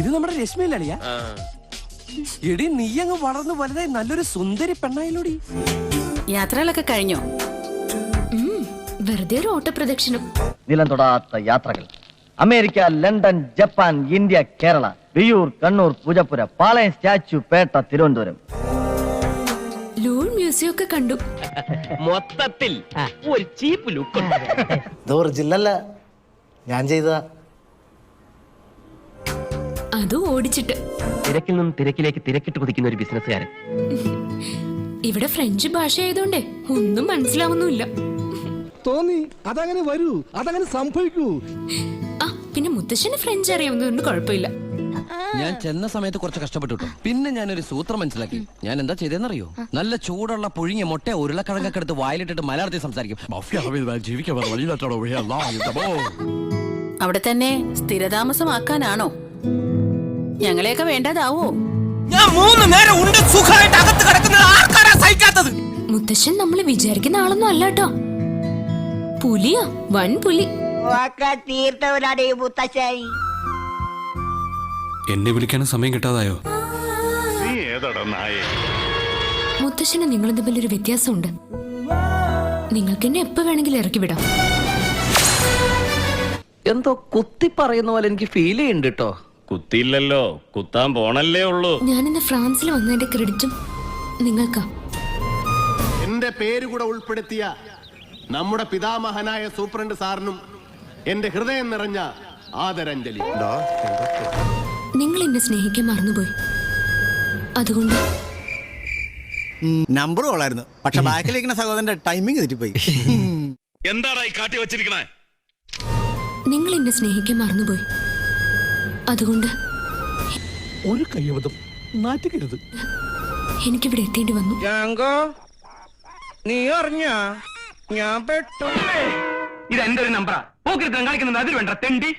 ഇത് നമ്മുടെ രശ്മിയല്ലേ എടി നീ അങ്ങ് വളർന്നു വലുതായി നല്ലൊരു സുന്ദരി പെണ്ണായിലൂടി യാത്രകളൊക്കെ കഴിഞ്ഞോ? വെറുതെ ഒരു ഓട്ടപ്രദക്ഷിണം. നിലം തൊടാത്ത യാത്രകൾ. America London Japan India Kerala Viyyur Kannur Poojappura Palayam statue Pettah Thiruvananthapuram. ലൂൾ museum ഒക്കെ കണ്ടു. മൊത്തത്തിൽ ഒരു ചീപ്പ് ലുക്ക് ഒറിജിനല്ല ഞാൻ ചെയ്തതാ. അത് ഓടിച്ചിട്ട്. തിരക്കിൽ നിന്നും തിരക്കിലേക്ക് തിരക്കിട്ട് കുതിക്കുന്ന ഒരു ബിസിനസ്സുകാരൻ. ഇവിടെ ഫ്രഞ്ച് ഭാഷ ആയതുകൊണ്ടേ ഒന്നും മനസ്സിലാവുന്നില്ല തോന്നി അതങ്ങനെ വരൂ അതങ്ങനെ സംഭവിക്കൂ. ആ പിന്നെ മുത്തശ്ശന് ഫ്രഞ്ച് അറിയാവുന്നതുകൊണ്ട് കുഴപ്പമില്ല. ഞാൻ ചെന്ന സമയത്ത് കുറച്ച് കഷ്ടപ്പെട്ടു കേട്ടോ. പിന്നെ ഞാനൊരു സൂത്രം മനസ്സിലാക്കി. ഞാൻ എന്താ ചെയ്തെന്നറിയോ നല്ല ചൂടുള്ള പുഴുങ്ങിയ മുട്ട ഉരുളക്കിഴങ്ങൊക്കെ എടുത്ത് വായിലിട്ടിട്ട് മലയാളത്തിൽ സംസാരിക്കും. അവിടെ തന്നെ സ്ഥിരതാമസമാക്കാനാണോ? ഞങ്ങളെയൊക്കെ വേണ്ടതാവോ? ഞാൻ മൂന്ന് നേരം ഉണ്ട് സുഖമായിട്ട് അകത്ത് കിടക്കുന്നത് ആർക്കാരാ സഹിക്കാത്തത്? മുത്തശ്ശൻ നമ്മൾ വിചാരിക്കുന്ന ആളൊന്നും അല്ല കേട്ടോ. പുലിയാ വൻ പുലി. മുത്തശ്ശൻ. എന്നെ വിളിക്കാനും സമയം കിട്ടാതായോ? മുത്തശ്ശന് നിങ്ങളും തമ്മിലൊരു വ്യത്യാസമുണ്ട്. നിങ്ങൾക്ക് എന്നെ എപ്പോ വേണമെങ്കിലും ഇറക്കി വിടാം. എന്തോ കുത്തി പറയുന്ന പോലെ എനിക്ക് ഫീൽ ചെയ്യുന്നുണ്ട് കേട്ടോ കുത്തിയില്ലല്ലോ. കുത്താൻ പോണല്ലേ ഉള്ളൂ. ഞാൻ ഇന്ന് ഫ്രാൻസിൽ വന്നതിന്റെ ക്രെഡിറ്റും നിങ്ങൾക്കാ. എന്റെ പേര് കൂടെ ഉൾപ്പെടുത്തിയ നമ്മുടെ പിതാമഹനായ സൂപ്രണ്ട് സാറിനും എന്റെ ഹൃദയം നിറഞ്ഞ ആദരാഞ്ജലി. നിങ്ങൾ എന്നെ സ്നേഹിക്കാൻ മറന്നുപോയി. അതുകൊണ്ട് നമ്പർ കൊള്ളായിരുന്നു. പക്ഷെ ബാക്കിലിരിക്കുന്ന സഹോദരന്റെ ടൈമിംഗ് തെറ്റിപ്പോയി. എന്താടാ ഈ കാട്ടി വെച്ചിരിക്കണേ? നിങ്ങൾ എന്നെ സ്നേഹിക്കാൻ മറന്നുപോയി. അതുകൊണ്ട് ഒരു കയ്യബദ്ധം നാറ്റിക്കരുത്. എനിക്കിവിടെ എത്തേണ്ടി വന്നു. നീ അറിഞ്ഞ? ഞാൻ പെട്ടു. ഇത് എന്റെ ഒരു നമ്പറാ? പോക്കിരുത്തം കാണിക്കുന്നത് അതിൽ വേണ്ട തെണ്ടി.